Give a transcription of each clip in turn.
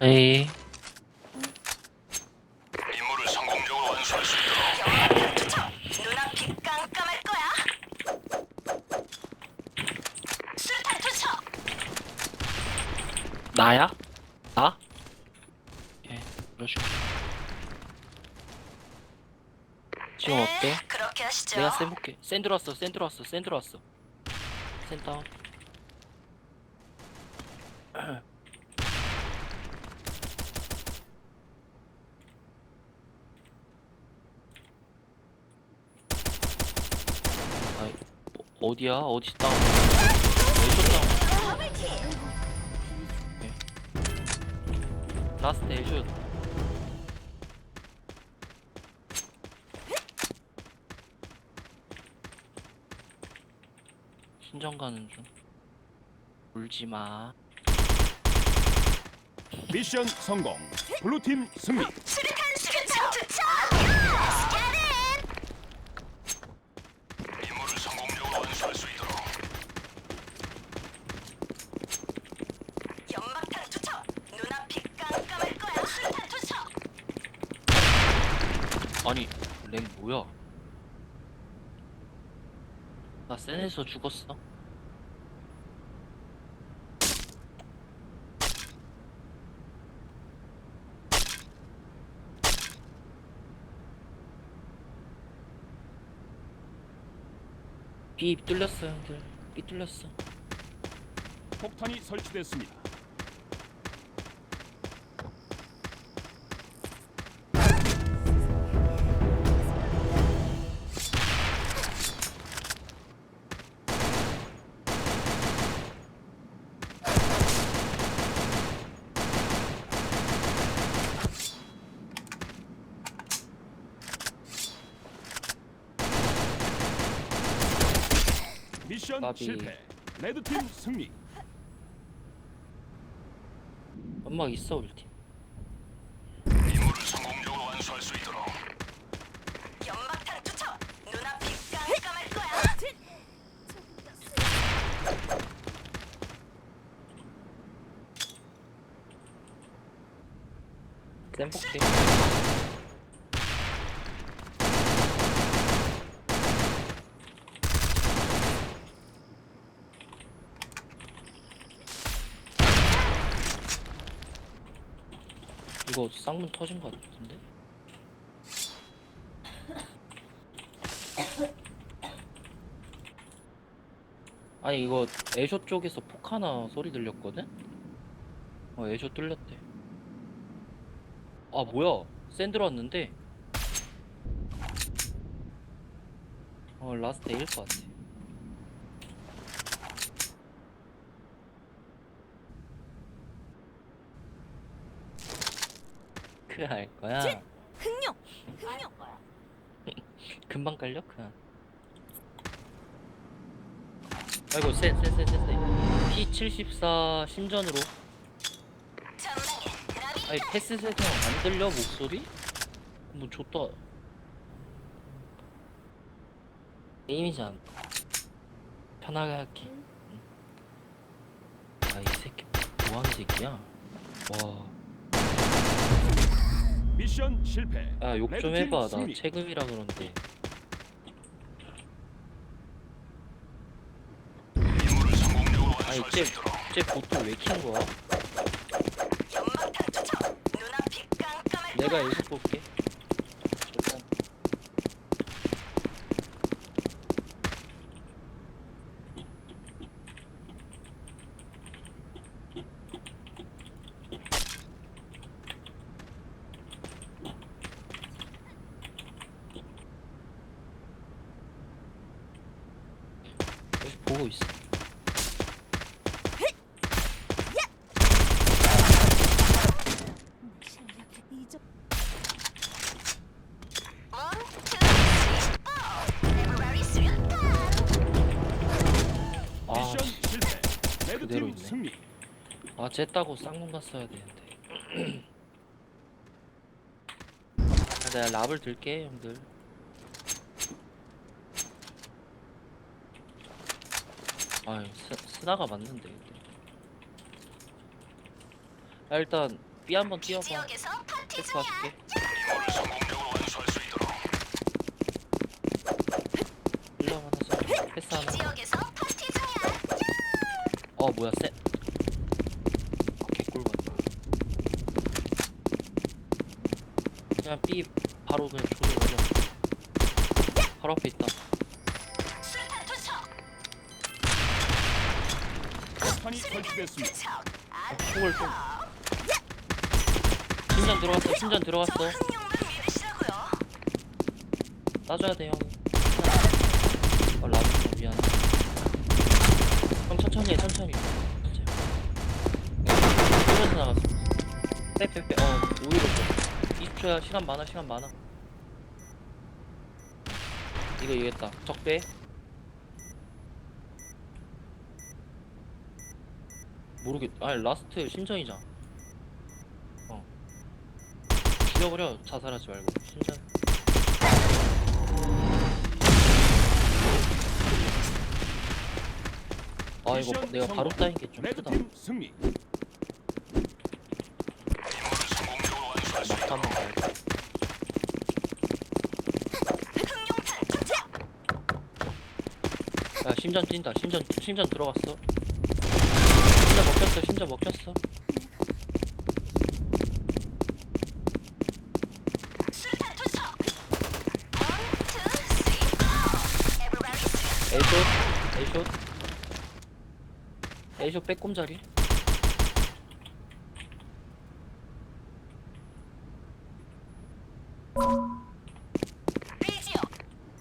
에이 임무를 성공적으로 완수할 수 있도록 눈앞이 깜깜할 거야. 수류탄 투척. 나야? 나? 예 보여줄게 지금 어때? 네, 그렇게 하시죠. 내가 센 볼게 센 들어왔어 센 들어왔어 센 들어왔어 센 다운 아이 어, 어디야? 어디 다운? 왼쪽 다운? 네. 라스트 에이슛. 신전 가는 중. 울지 마. 미션 성공. 블루팀 승리. 아니 랭 뭐야? 나 센에서 죽었어. 삐 뚫렸어 형들. 삐 뚫렸어. 폭탄이 설치됐습니다. 미션 까비. 실패. 레드팀 승리. 연막 있어 우리 팀 임무를 성공적으로 완수할 수 있도록 연막탄 투척. 눈앞이 깜깜할 거야. 센 볼게 이거 쌍문 터진 거 같은데? 아니 이거 애쇼 쪽에서 폭 하나 소리 들렸거든? 어 애쇼 뚫렸대 아 뭐야 샌 들어왔는데 어 라스트 A일 것 같아 그할 거야. 흥룡. 흥룡. 금방 깔려? 그냥 아이고 센센센센센 P74 신전으로. 아니 패스 세팅 안 들려 목소리? 뭐 좋다. 게임이잖아. 편하게 할게. 아이 새끼 뭐하는 새끼야? 와 미션 실패. 아 욕 좀 레드팀 해봐 나 승리. 체급이라 그런데 임무를 성공적으로 아니 완수할 수 있도록 쟤쟤 보트 왜킨 거야? 연막탄 투척. 눈앞이 깜깜할 내가 거야. 여기서 볼게 보고 있어. 아 미션 실패. 그대로 레드팀 있네. 승리. 아, 쟤 따고 쌍문 갔어야 되는데. 아, 내가 랍을 들게, 형들. 아, 스, 스나가 맞는데. 아, 일단 B 한번 뛰어봐. 지역에서 파티 패스 중이야. 봐줄게. 임무를 성공적으로 완수할 수 있도록. 일로 하나 써 패스 하나. 지역에서 파티 중이야. 어 뭐야 개꿀 같다. 그냥 B 바로 그냥 조져 버려. 바로 앞에 있다 폭탄이 설치됐습니다. 폭을 좀 신전 들어갔어 신전 저 들어갔어. 따줘야 돼 형. 어 라브 좀 미안해. 형 천천히 해 천천히. 쏘면서 나갔어. 빼빼빼. 어 오히려 좀. 20초야 시간 많아 시간 많아. 이거 이겼다. 적배. 모르겠. 아니 라스트 신전이잖아. 어. 죽여버려 자살하지 말고 신전. 아 이거 미션 내가 바로 성공. 따인 게 좀 크다. 레드팀 승리. 임무를 성공적으로 완수할 수막 있도록 한번 가야 흥룡탄 투척. 야 심전 뛴다. 심전 심전 들어갔어. 심전 먹혔어. 심전 먹혔어. 에이숏 에이숏 에이숏 빼꼼자리.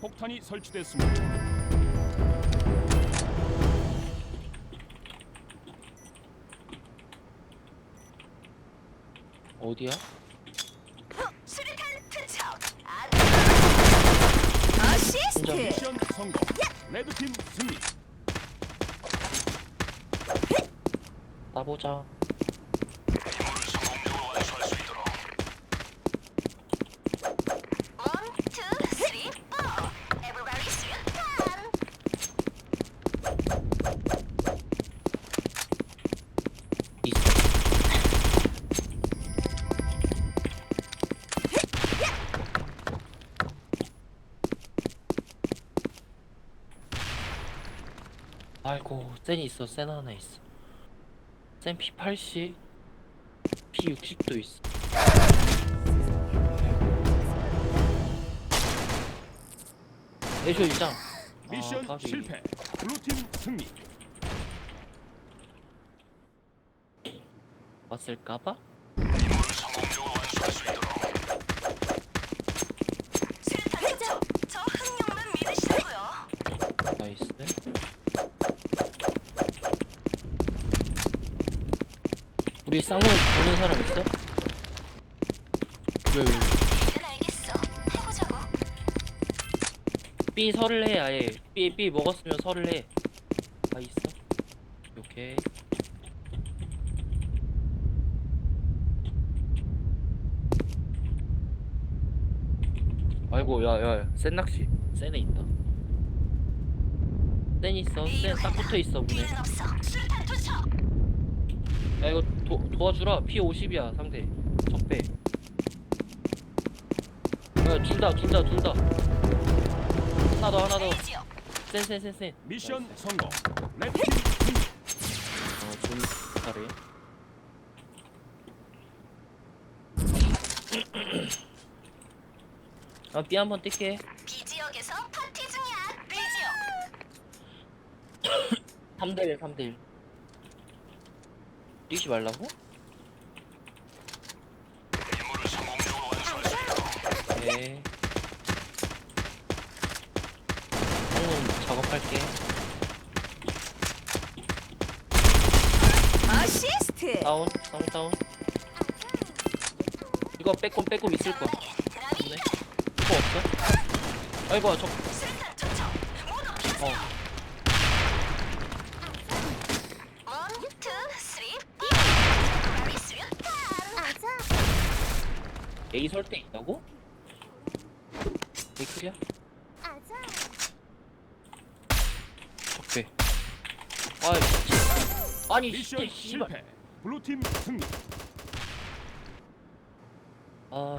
폭탄이 설치됐습니다. 어디야? 수류탄 투척. 안 심전. 어시스트. 미션 성공. 레드팀 승리. 따보자. 아이고 센이 있어 센 하나 있어 센 P80 P60도 있어 애쇼 이장 미션 아. 실패. 블루팀 승리. 왔을까봐? 임무를 성공적으로 완수할 수 있도록 수류탄 투척. 저 흥룡만 믿으시라고요. 나이스 우리 쌍문 보는 사람 있어? 왜, 왜? B 설을 해 아예 B B 먹었으면 설을 해. 아 있어? 오케이. 아이고 야야 센 낚시 센에 있다. 센 있어 센 딱 붙어 있어 문에. 야 이거 도, 도와주라 P 50이야 상대 적배. 야둘다둘다둘다 하나 더 하나. 더센센센센 미션 성공. 레드팀 승리. 어, 좀 잘해. 아, B 한번 뛸게. B 지역에서 파티 중이야. 빌지요. 3대1, 3대1. 뛰지 말라고? 네. 형은 작업할게. 어시스트. 다운, 다운, 다운. 이거 빼꼼, 빼꼼 있을 거야. 없네. 이거 없어? 아이고, 저. 어. A 설때 있다고? A 클리어? 오케이 아이 아니 미션 씨발 실패. 블루팀 승리. 아